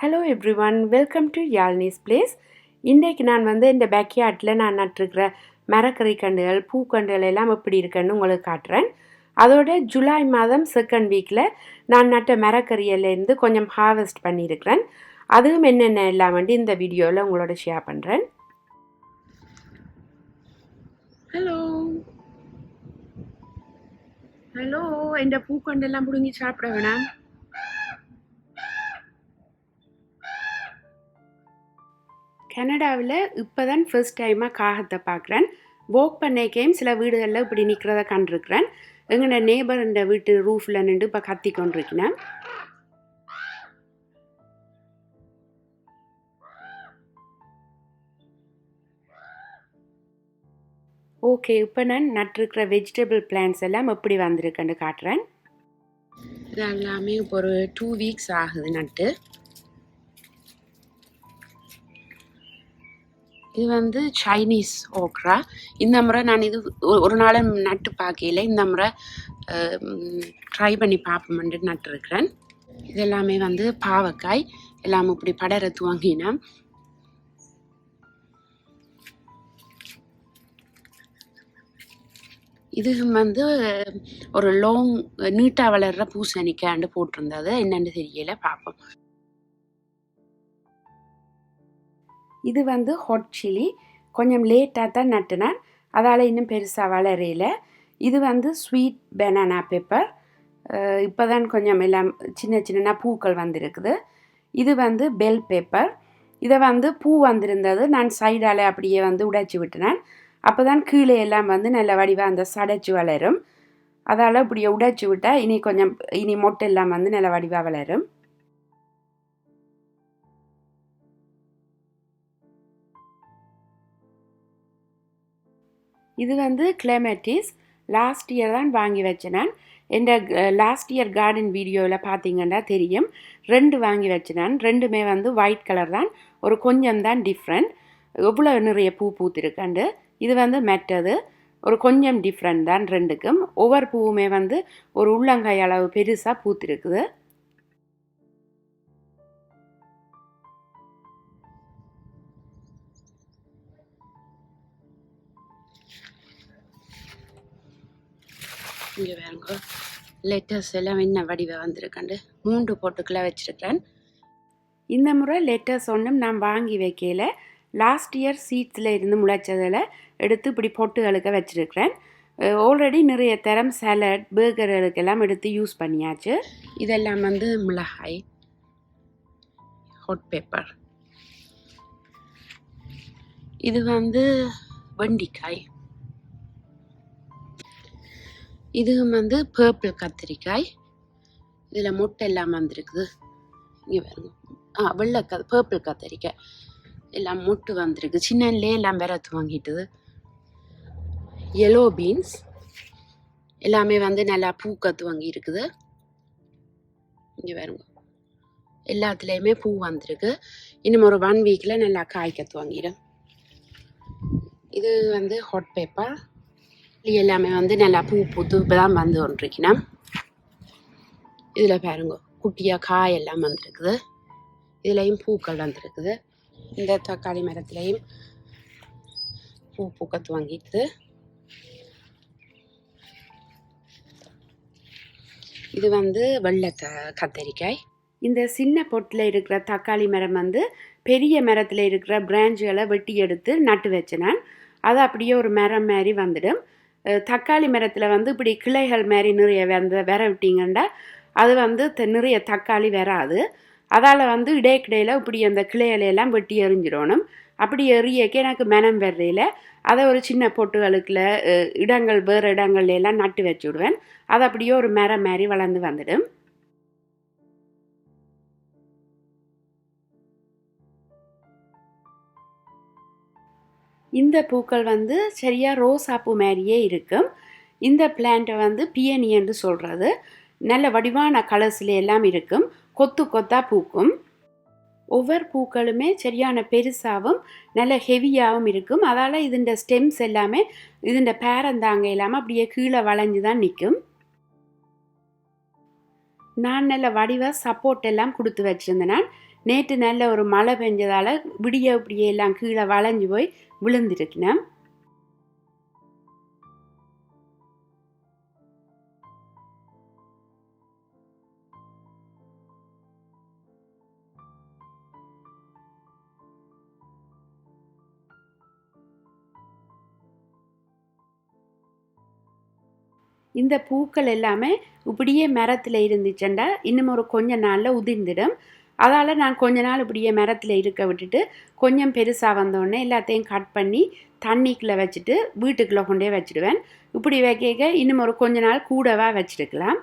Hello everyone welcome to யாழ்னிஸ் place இன்றைக்கு நான் வந்து இந்த பேக்யார்டில் நான் நட்டிருக்கிற மரக்கறி கண்டுகள் பூக்கண்டுகள் எல்லாம் எப்படி இருக்குன்னு உங்களுக்கு காட்டுறேன். அதோட ஜூலை மாதம் செகண்ட் வீக்கில் நான் நட்ட மரக்கறியிலேருந்து கொஞ்சம் ஹார்வெஸ்ட் பண்ணியிருக்கிறேன். அதுவும் என்னென்ன எல்லாம் வந்து இந்த வீடியோவில் உங்களோட ஷேர் பண்ணுறேன் ஹலோ ஹலோ இந்த பூக்கண்டெல்லாம் பிடுங்கி சாப்பிட வேணாம். கனடாவில் இப்போ தான் ஃபர்ஸ்ட் டைமாக காகத்தை பார்க்குறேன் வாக் பண்ணிக்கையும் சில வீடுகளில் இப்படி நிற்கிறத கண்டிருக்கிறேன். எங்களோட நேபர் இந்த வீட்டு ரூஃபில் நின்று இப்போ கத்தி கொண்டிருக்கிறேன். ஓகே இப்போ நான் நட்டிருக்கிற வெஜிடபிள் பிளான்ஸ் எல்லாம் எப்படி வந்திருக்குன்னு காட்டுறேன். இது எல்லாமே இப்போ ஒரு டூ வீக்ஸ் ஆகுது நட்டு. இது வந்து சைனீஸ் ஓக்ரா இந்த முறை நான் இது ஒரு நாள் நட்டு பார்க்கையில இந்த முறை ட்ரை பண்ணி பார்ப்போம்னு நட்டுருக்கிறேன். இது எல்லாமே வந்து பாவக்காய். எல்லாம் இப்படி படர துவங்கினா இது வந்து ஒரு லோங் நீட்டா வளர்ற பூசணிக்காண்டு போட்டிருந்தது. என்னென்னு தெரியல பார்ப்போம் இது வந்து ஹாட் சில்லி கொஞ்சம் லேட்டாக தான் நட்டுனேன். அதால் இன்னும் பெருசாக வளரையில் இது வந்து ஸ்வீட் பெனானா பேப்பர் இப்போ தான் கொஞ்சம் எல்லாம் சின்ன சின்ன பூக்கள் வந்திருக்குது. இது வந்து பெல் பேப்பர் இதை வந்து பூ வந்திருந்தது நான் சைடால் அப்படியே வந்து உடைச்சி விட்டுனேன். அப்போ தான் கீழே எல்லாம் வந்து நல்ல வடிவாக அந்த சடைச்சு வளரும். அதால் இப்படியே உடைச்சி விட்டால் இனி கொஞ்சம் இனி மொட்டை எல்லாம் வந்து நல்ல வடிவாக வளரும். இது வந்து கிளமெட்டிஸ் லாஸ்ட் இயர் தான் வாங்கி வச்சினேன். நான் எந்த லாஸ்ட் இயர் கார்டன் வீடியோவில் பார்த்தீங்கன்னா தெரியும். ரெண்டு வாங்கி வச்சினேன். ரெண்டுமே வந்து ஒயிட் கலர் தான். ஒரு கொஞ்சம் தான் டிஃப்ரெண்ட் எவ்வளோ நிறைய பூ பூத்திருக்கண்டு. இது வந்து மெட்டது ஒரு கொஞ்சம் டிஃப்ரெண்ட் தான் ரெண்டுக்கும். ஒவ்வொரு பூவுமே வந்து ஒரு உள்ளங்கை அளவு பெருசாக பூத்திருக்குது. இங்கே வேறுங்க லெட்டர்ஸ் எல்லாம் என்ன வடிவ வந்திருக்காண்டு? மூன்று போட்டுக்குள்ள வச்சிருக்கிறேன். இந்த முறை லெட்டர்ஸ் ஒன்றும் நான் வாங்கி வைக்கல. லாஸ்ட் இயர் சீட்ஸில் இருந்து முளைச்சதில் எடுத்து இப்படி பொட்டுகளுக்கு வச்சிருக்கிறேன். ஆல்ரெடி நிறைய தரம் சாலட் பேர்கர்களுக்கெல்லாம் எடுத்து யூஸ் பண்ணியாச்சு. இதெல்லாம் வந்து மிளகாய் ஹாட் பேப்பர் இது வந்து வெண்டிக்காய். இதுவும் வந்து பர்பிள் கத்திரிக்காய். இதில் முட்டை எல்லாம் வந்திருக்குது. இங்கே பாருங்க. ஆ வெள்ளை க பர்பிள் கத்திரிக்காய். எல்லாம் முட்டு வந்திருக்கு. சின்னலே எல்லாம் வேற துவங்கிட்டுது எல்லோ பீன்ஸ் எல்லாமே வந்து நல்லா பூக்க துவங்கி இருக்குது இங்கே பாருங்க. எல்லாத்துலேயுமே பூ வந்திருக்கு. இன்னும் ஒரு ஒன் வீக்கில் நல்லா காய்க்க துவங்கிடும் இது வந்து ஹாட் பேப்பர் எல்லாமே வந்து நல்லா பூ பூத்து இப்போ தான் வந்து கொண்டிருக்கணும் இதில் பாருங்க குட்டியாக காய் எல்லாம் வந்திருக்குது. இதுலேயும் பூக்கள் வந்திருக்குது. இந்த தக்காளி மரத்துலேயும் பூ பூக்க துவங்கிட்டு. இது வந்து வெள்ளை த கத்தரிக்காய். இந்த சின்ன பொட்டில் இருக்கிற தக்காளி மரம் வந்து பெரிய மரத்தில் இருக்கிற பிரான்ச்சுகளை வெட்டி எடுத்து நட்டு வச்சேன் அது அப்படியே ஒரு மரம் மாதிரி வந்துடும். தக்காளி மரத்தில் வந்து இப்படி கிளைகள் மாதிரி நிறைய வந்து விர விட்டீங்கன்னா அது வந்து த- நிறைய தக்காளி வராது. அதால் வந்து இடைக்கிடையில் இப்படி அந்த கிளைகளெல்லாம் வெட்டி எறிஞ்சிடணும். அப்படி எறியக்க எனக்கு மனம் வர்றையில் அதை ஒரு சின்ன பொட்டுகளுக்குள்ள இடங்கள் வேறு இடங்கள்ல எல்லாம் நட்டு வச்சு விடுவேன் அது அப்படியே ஒரு மரம் மாதிரி வளர்ந்து வந்துடும். இந்த பூக்கள் வந்து சரியாக ரோஸா பூ மாதிரியே இருக்கும் இந்த பிளான்ட்டை வந்து பியனி என்று சொல்கிறது நல்ல வடிவான கலர்ஸில் எல்லாம் இருக்கும் கொத்து கொத்தாக பூக்கும். ஒவ்வொரு பூக்களுமே சரியான பெருசாகவும் நல்ல ஹெவியாகவும் இருக்கும் அதால் இதுண்ட ஸ்டெம்ஸ் எல்லாமே இதுண்ட பேரந்தாங்க இல்லாமல் அப்படியே கீழே வளைஞ்சு தான் நிற்கும் நான் நல்ல வடிவாக சப்போர்ட் எல்லாம் கொடுத்து வச்சுருந்தேன். நான் நேற்று நல்ல ஒரு மழை பெஞ்சதால் விடிய இப்படியே எல்லாம் கீழே வளைஞ்சு போய் விழுந்திருக்கினேன். இந்த பூக்கள் எல்லாமே இப்படியே மரத்தில் இருந்துச்சுண்டா இன்னும் ஒரு கொஞ்ச நாளில் உதிர்ந்துடும். அதால் நான் கொஞ்ச நாள் இப்படியே மரத்தில் இருக்க விட்டுட்டு கொஞ்சம் பெருசாக வந்தோடனே எல்லாத்தையும் கட் பண்ணி தண்ணிக்குள்ளே வச்சுட்டு வீட்டுக்குள்ளே கொண்டே வச்சுடுவேன். இப்படி வைக்க இன்னும் ஒரு கொஞ்ச நாள் கூடவாக வச்சுருக்கலாம்.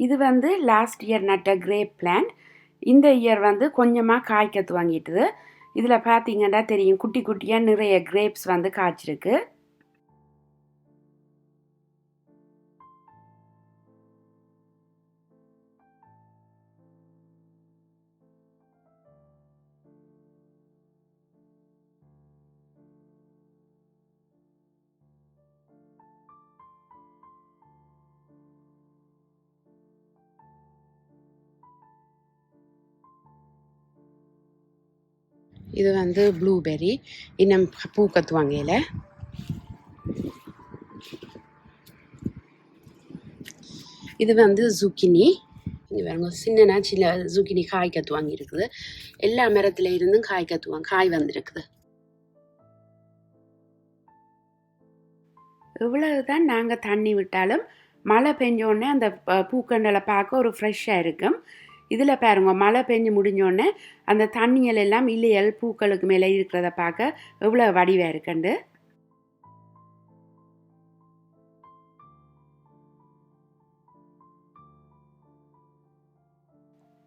இது வந்து லாஸ்ட் இயர் நட்ட கிரேப் பிளான்ட் இந்த இயர் வந்து கொஞ்சமாக காய்க்க துவங்கிட்டுது இதில் பார்த்தீங்கன்னா தெரியும் குட்டி குட்டியாக நிறைய கிரேப்ஸ் வந்து காய்ச்சிருக்கு. இது வந்து ப்ளூபெர்ரி இன்னும் பூ கத்துவாங்கல இது வந்து ஜுக்கினி இங்கே பாருங்க சின்னனா சின்ன ஜுக்கினி காய் கத்துவாங்க இருக்குது. எல்லா மரத்துல இருந்தும் காய் கத்துவாங்க காய் வந்திருக்குது. இவ்வளவுதான் நாங்கள் தண்ணி விட்டாலும் மழை பெஞ்சோடனே அந்த பூக்கண்டலை பார்க்க ஒரு ஃப்ரெஷ்ஷாக இருக்கும். இதில் பாருங்க மழை பெஞ்சு முடிஞ்சோடனே அந்த தண்ணியல் எல்லாம் இல்லையல் பூக்களுக்கு மேலே இருக்கிறத பார்க்க எவ்வளோ வடிவாக இருக்குண்டு?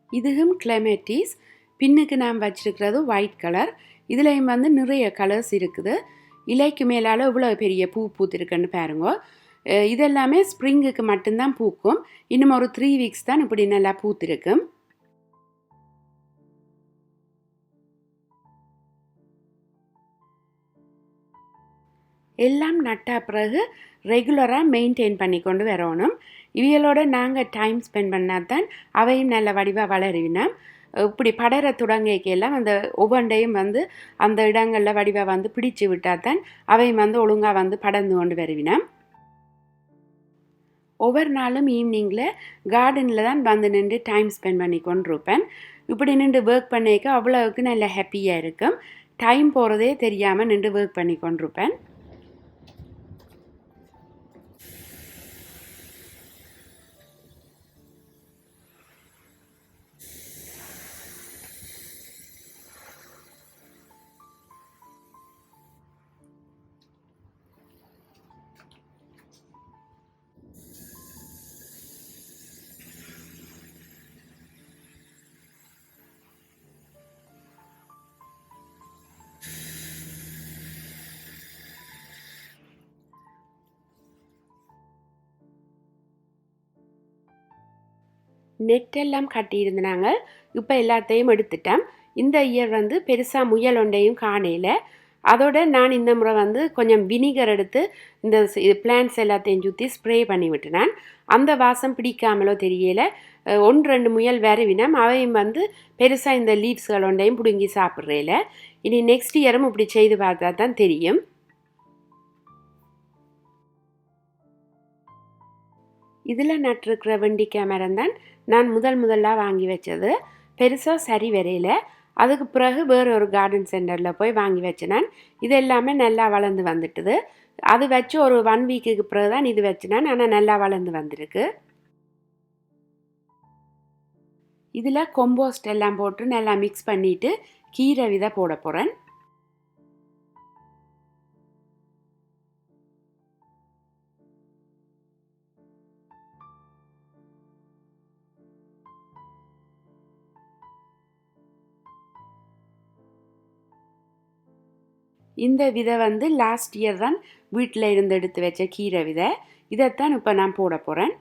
இதுவும் கிளமேட்டிஸ் பின்னுக்கு நாம் வச்சிருக்கிறது ஒயிட் கலர் இதுலேயும் வந்து நிறைய கலர்ஸ் இருக்குது. இலைக்கு மேலால் இவ்வளோ பெரிய பூ பூத்திருக்குன்னு பாருங்க. இதெல்லாமே ஸ்ப்ரிங்குக்கு மட்டும்தான் பூக்கும். இன்னும் ஒரு த்ரீ வீக்ஸ் தான் இப்படி நல்லா பூத்திருக்கும் எல்லாம் நட்டா பிறகு ரெகுலராக மெயின்டைன் பண்ணி கொண்டு வரணும். இவைகளோட நாங்கள் டைம் ஸ்பெண்ட் பண்ணால் தான் அவையும் நல்ல வடிவாக வளருவினா. இப்படி படர தொடங்கிக்கெல்லாம் அந்த ஒவ்வொன்றையும் வந்து அந்த இடங்களில் வடிவாக வந்து பிடிச்சு விட்டால் தான் அவையும் வந்து ஒழுங்காக வந்து படர்ந்து கொண்டு வருவினோம் ஒவ்வொரு நாளும் ஈவினிங்கில் கார்டனில் தான் வந்து நின்று டைம் ஸ்பெண்ட் பண்ணி கொண்டிருப்பேன். இப்படி நின்று ஒர்க் பண்ணிக்க அவ்வளோவுக்கு நல்ல ஹாப்பியாக இருக்கும். டைம் போகிறதே தெரியாமல் நின்று ஒர்க் பண்ணி கொண்டிருப்பேன். நெட்டெல்லாம் கட்டியிருந்தாங்க. இப்போ எல்லாத்தையும் எடுத்துட்டேன். இந்த இயர் வந்து பெருசாக முயல் ஒன்றையும் காணையில் அதோட நான் இந்த முறை வந்து கொஞ்சம் வினிகர் எடுத்து இந்த பிளான்ஸ் எல்லாத்தையும் சுற்றி ஸ்ப்ரே பண்ணி விட்டுனேன். அந்த வாசம் பிடிக்காமலோ தெரியல. ஒன்று ரெண்டு முயல் வரவினம் அவையும் வந்து பெருசாக இந்த லீவ்ஸ்கள் ஒன்றையும் பிடுங்கி சாப்பிட்றேல. இனி நெக்ஸ்ட் இயரும் இப்படி செய்து பார்த்தா தான் தெரியும். இதில் நட்டிருக்கிற வெண்டிக்காய் மரம் தான் நான் முதல் முதலாக வாங்கி வச்சது பெருசாக சரி வரையில். அதுக்கு பிறகு வேறு ஒரு கார்டன் சென்டரில் போய் வாங்கி வச்சேன் நான். இது எல்லாமே நல்லா வளர்ந்து வந்துட்டுது. அது வச்சு ஒரு ஒன் வீக்குக்கு பிறகு தான் இது வச்சினேன் ஆனால் நல்லா வளர்ந்து வந்திருக்கு. இதில் கொம்போஸ்ட் எல்லாம் போட்டு நல்லா மிக்ஸ் பண்ணிவிட்டு கீரை விதை போட போகிறேன் இந்த விதை வந்து லாஸ்ட் இயர் தான் வீட்டில் இருந்து எடுத்து வச்ச கீரை விதை. இதைத்தான் இப்போ நான் போட போகிறேன்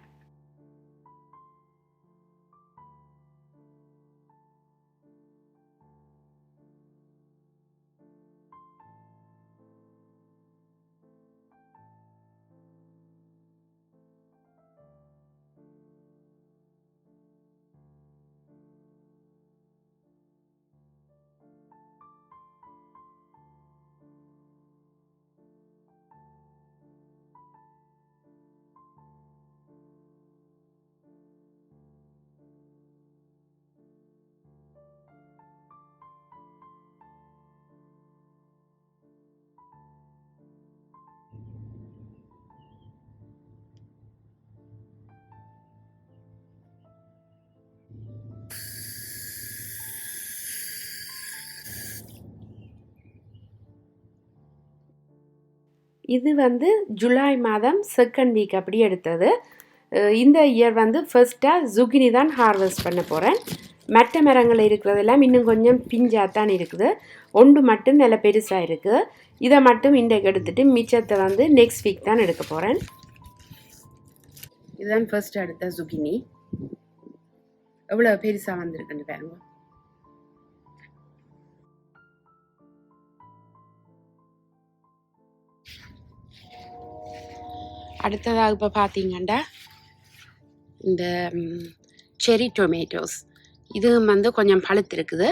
இது வந்து ஜூலை மாதம் செகண்ட் வீக் அப்படி எடுத்தது. இந்த இயர் வந்து ஃபர்ஸ்ட்டாக ஜுகினி தான் ஹார்வெஸ்ட் பண்ண போகிறேன் மற்ற மரங்கள் இருக்கிறதெல்லாம் இன்னும் கொஞ்சம் பிஞ்சாக தான் இருக்குது. ஒன்று மட்டும் நல்ல பெருசாக இருக்குது இதை மட்டும் இன்றைக்கு எடுத்துகிட்டு மிச்சத்தை வந்து நெக்ஸ்ட் வீக் தான் எடுக்க போகிறேன் இதுதான் ஃபர்ஸ்ட் எடுத்த ஜுகினி எவ்வளோ பெருசாக வந்திருக்குன்னு பாருங்க. அடுத்ததாக இப்போ பார்த்தீங்கன்னா இந்த செரி டொமேட்டோஸ் இதுவும் வந்து கொஞ்சம் பழுத்து இருக்குது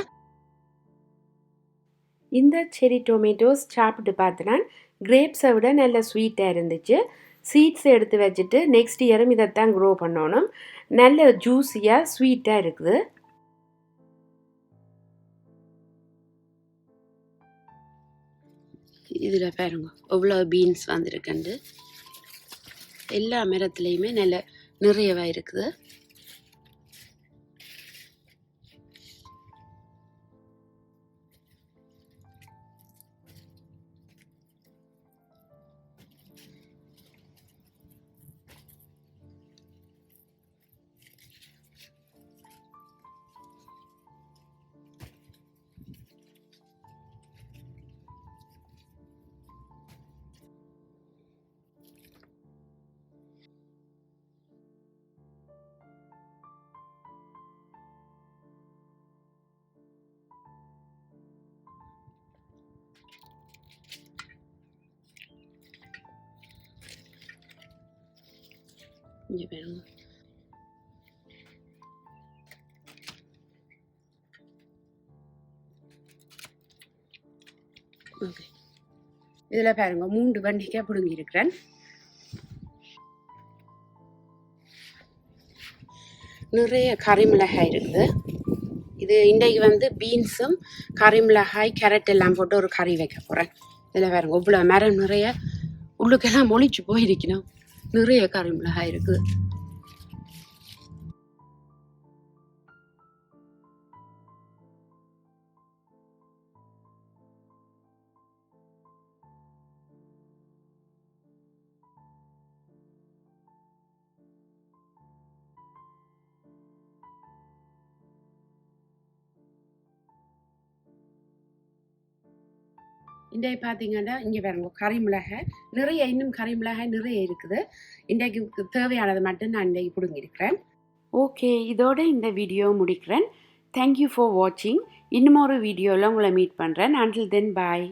இந்த செரி டொமேட்டோஸ் சாப்பிட்டு பார்த்தனா கிரேப்ஸை விட நல்ல ஸ்வீட்டாக இருந்துச்சு. சீட்ஸ் எடுத்து வச்சுட்டு நெக்ஸ்ட் இயரும் இதைத்தான் க்ரோ பண்ணணும். நல்ல ஜூஸியாக ஸ்வீட்டாக இருக்குது. இதில் பாருங்க எவ்வளோ பீன்ஸ் வந்திருக்குண்டு எல்லா மரத்துலேயுமே நல்ல நிறையவாக இருக்குது. இங்கே பாருங்க ஓகே இதில் பாருங்க மூன்று வண்டிக்காக பிடுங்கி இருக்கிறேன் நிறைய கறிமிளகாய் இருக்குது இது இன்றைக்கு வந்து பீன்ஸும் கறிமிளகாய் கேரட் எல்லாம் போட்டு ஒரு கறி வைக்க போகிறேன் இதில் பாருங்க இவ்வளோ மரம் நிறைய உள்ளுக்கெல்லாம் மொழிச்சு போயிருக்கணும் நிறைய கறி இருக்குது இன்றைக்கு பார்த்தீங்கன்னா இங்கே பாருங்க கறி மிளகாய். நிறைய இன்னும் கறி மிளகாய் நிறைய இருக்குது. இன்றைக்கு தேவையானது மட்டும் நான் இன்றைக்கு பிடுங்கியிருக்கிறேன். ஓகே இதோட இந்த வீடியோ முடிக்கிறேன். தேங்க்யூ ஃபார் வாட்சிங் இன்னும் ஒரு வீடியோவில் உங்களை மீட் பண்ணுறேன் அண்டில் தென் பாய்